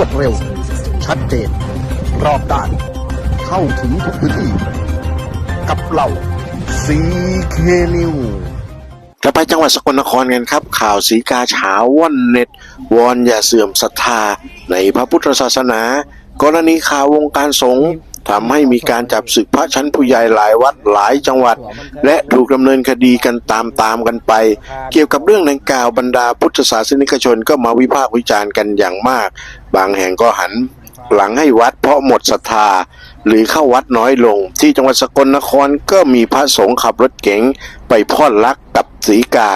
วดเร็ว ชัดเจน รอบด้าน เข้าถึงทุกพื้นที่ กับเราซีเคนิวจะไปจังหวัดสกลนครกันครับ ข่าวสีกาเฉาว่อนเน็ต วอนอย่าเสื่อมศรัทธา ในพระพุทธศาสนา กรณีข่าววงการสงฆ์ทำให้มีการจับศึกพระชั้นผู้ใหญ่หลายวัดหลายจังหวัด และถูกดำเนินคดีกันตามตามกันไป เกี่ยวกับเรื่องดังกล่าวบรรดาพุทธศาสนิกชนก็มาวิพากษ์วิจารณ์กันอย่างมาก บางแห่งก็หันหลังให้วัดเพราะหมดศรัทธา หรือเข้าวัดน้อยลง ที่จังหวัดสกลนครก็มีพระสงฆ์ขับรถเก๋งไปพลอดรักกับสีกา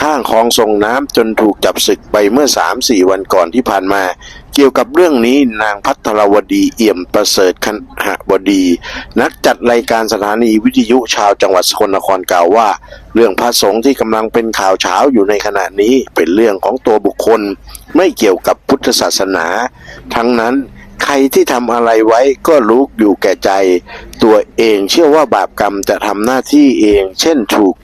ข้างคลองส่งน้ำจนถูกจับศึกไปเมื่อ3-4วันก่อนที่ผ่านมา เกี่ยวกับเรื่องนี้นางพัทรวดีเอี่ยมประเสริฐคณะบดี นักจัดรายการสถานีวิทยุชาวจังหวัดสกลนครกล่าวว่า เรื่องพระสงฆ์ที่กำลังเป็นข่าวเช้าอยู่ในขณะนี้เป็นเรื่องของตัวบุคคล ไม่เกี่ยวกับพุทธศาสนา ทั้งนั้นใครที่ทำอะไรไว้ก็รู้อยู่แก่ใจ ตัวเองเชื่อว่าบาปกรรมจะทำหน้าที่เอง เช่นถูก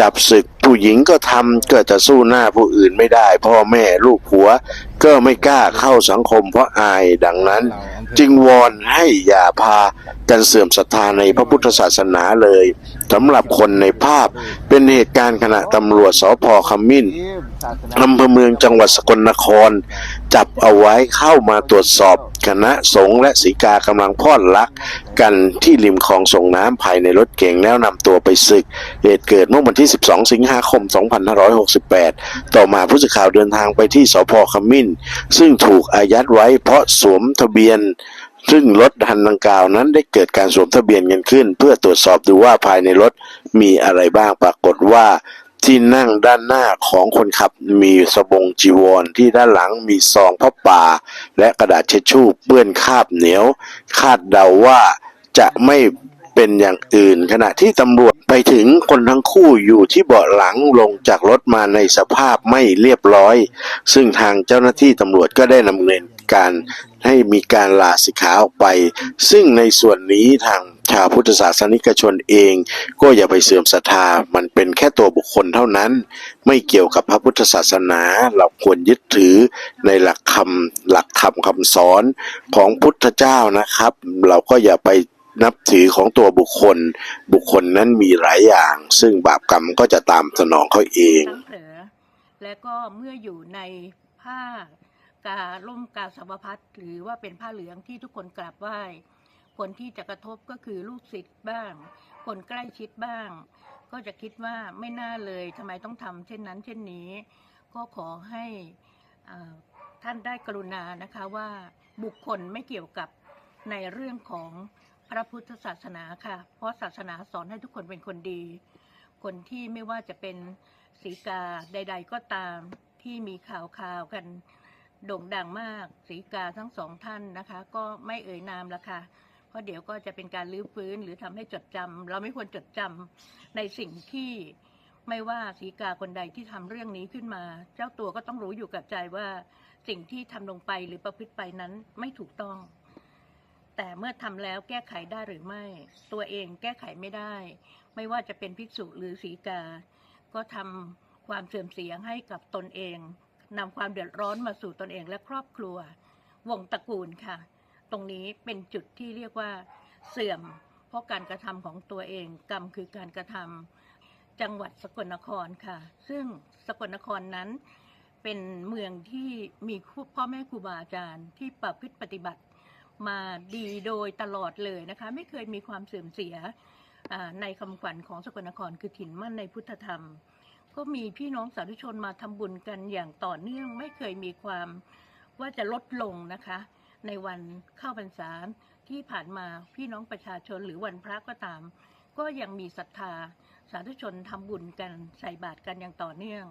จับศึกผู้หญิงก็ทำก็จะสู้หน้าผู้อื่นไม่ได้ พ่อแม่ลูกผัว ก็ไม่กล้าเข้าสังคมเพราะอายดังนั้น จึงวอนให้อย่าพากันเสื่อมศรัทธาในพระพุทธศาสนาเลยสำหรับคนในภาพเป็นเหตุการณ์ขณะตำรวจสพขมิ้นอำเภอเมืองจังหวัดสกลนคร จับเอาไว้เข้ามาตรวจสอบคณะสงฆ์และสีกากำลังพลอดรักกันที่ริมคลองส่งน้ำภายในรถเก๋งแล้วนำตัวไปศึก เหตุเกิดเมื่อวันที่ 12 สิงหาคม 2568 ต่อมาผู้สื่อข่าวเดินทางไปที่สพขมิ้น ซึ่งถูกอายัดไว้เพราะสวมทะเบียนซึ่งรถคันดังกล่าวนั้นได้เกิดการสวมทะเบียนกันขึ้น เพื่อตรวจสอบดูว่าภายในรถมีอะไรบ้างปรากฏว่า ที่นั่งด้านหน้าของคนขับมีสบงจีวรที่ด้านหลังมีซองพระป่า และกระดาษเช็ดชู่เปื้อนคาบเหนียว คาดเดาว่าจะไม่เป็นอย่างอื่น ขณะที่ตำรวจไปถึงคนทั้งคู่อยู่ที่เบาะหลังลงจากรถมาในสภาพไม่เรียบร้อย ซึ่งทางเจ้าหน้าที่ตำรวจก็ได้ดำเนินการให้มีการลาสิกขาออกไป ซึ่งในส่วนนี้ทางาวพุทธศาสนิกชนเอง ก็อย่าไปเสื่อมศรัทธา มันเป็นแค่ตัวบุคคลเท่านั้น ไม่เกี่ยวกับพระพุทธศาสนา เราควรยึดถือในหลักคำหลักธรรมคำสอนของพุทธเจ้านะครับ เราก็อย่าไปนับถือของตัวบุคคล บุคคลนั้นมีหลายอย่าง ซึ่งบาปกรรมก็จะตามสนองเขาเอง และก็เมื่ออยู่ในผ้ากาล่มกาสาวพัดหรือว่าเป็นผ้าเหลืองที่ทุกคนกราบไหว้ คนที่จะกระทบก็คือลูกศิษย์บ้าง คนใกล้ชิดบ้าง ก็จะคิดว่าไม่น่าเลยทำไมต้องทำเช่นนั้น เช่นนี้ ก็ขอให้ท่านได้กรุณานะคะว่าบุคคลไม่เกี่ยวกับในเรื่องของพระพุทธศาสนาค่ะ เพราะศาสนาสอนให้ทุกคนเป็นคนดี คนที่ไม่ว่าจะเป็นสีกาใด ๆ ก็ตามที่มีข่าวข่าวกันโด่งดังมาก สีกาทั้งสองท่านนะคะ ก็ไม่เอ่ยนามละค่ะ ราะเดี๋ยวก็จะเป็นการลื้อฟื้นหรือทำให้จดจำเราไม่ควรจดจำในสิ่งที่ไม่ว่าสีกาคนใดที่ทำเรื่องนี้ขึ้นมา เจ้าตัวก็ต้องรู้อยู่กับใจว่าสิ่งที่ทำลงไปหรือประพฤติไปนั้นไม่ถูกต้อง แต่เมื่อทำแล้วแก้ไขได้หรือไม่ ตัวเองแก้ไขไม่ได้ ไม่ว่าจะเป็นภิกษุหรือสีกา ก็ทำความเสื่อมเสียให้กับตนเองนำความเดือดร้อนมาสู่ตนเองและครอบครัว วงตระกูลค่ะ ตรงนี้เป็นจุดที่เรียกว่าเสื่อม เพราะการกระทำของตัวเอง กรรมคือการกระทำจังหวัดสกลนครค่ะ ซึ่งสกลนครนั้นเป็นเมืองที่มีพ่อแม่ครูบาอาจารย์ที่ประพฤติปฏิบัติมาดีโดยตลอดเลยนะคะ ไม่เคยมีความเสื่อมเสียในคำขวัญของสกลนครคือถิ่นมั่นในพุทธธรรม ก็มีพี่น้องสาธุชนมาทำบุญกันอย่างต่อเนื่อง ไม่เคยมีความว่าจะลดลงนะคะ ในวันเข้าพรรษาที่ผ่านมาพี่น้องประชาชนหรือวันพระก็ตาม ก็ยังมีศรัทธา สาธุชนทำบุญกันใส่บาตรกันอย่างต่อเนื่อง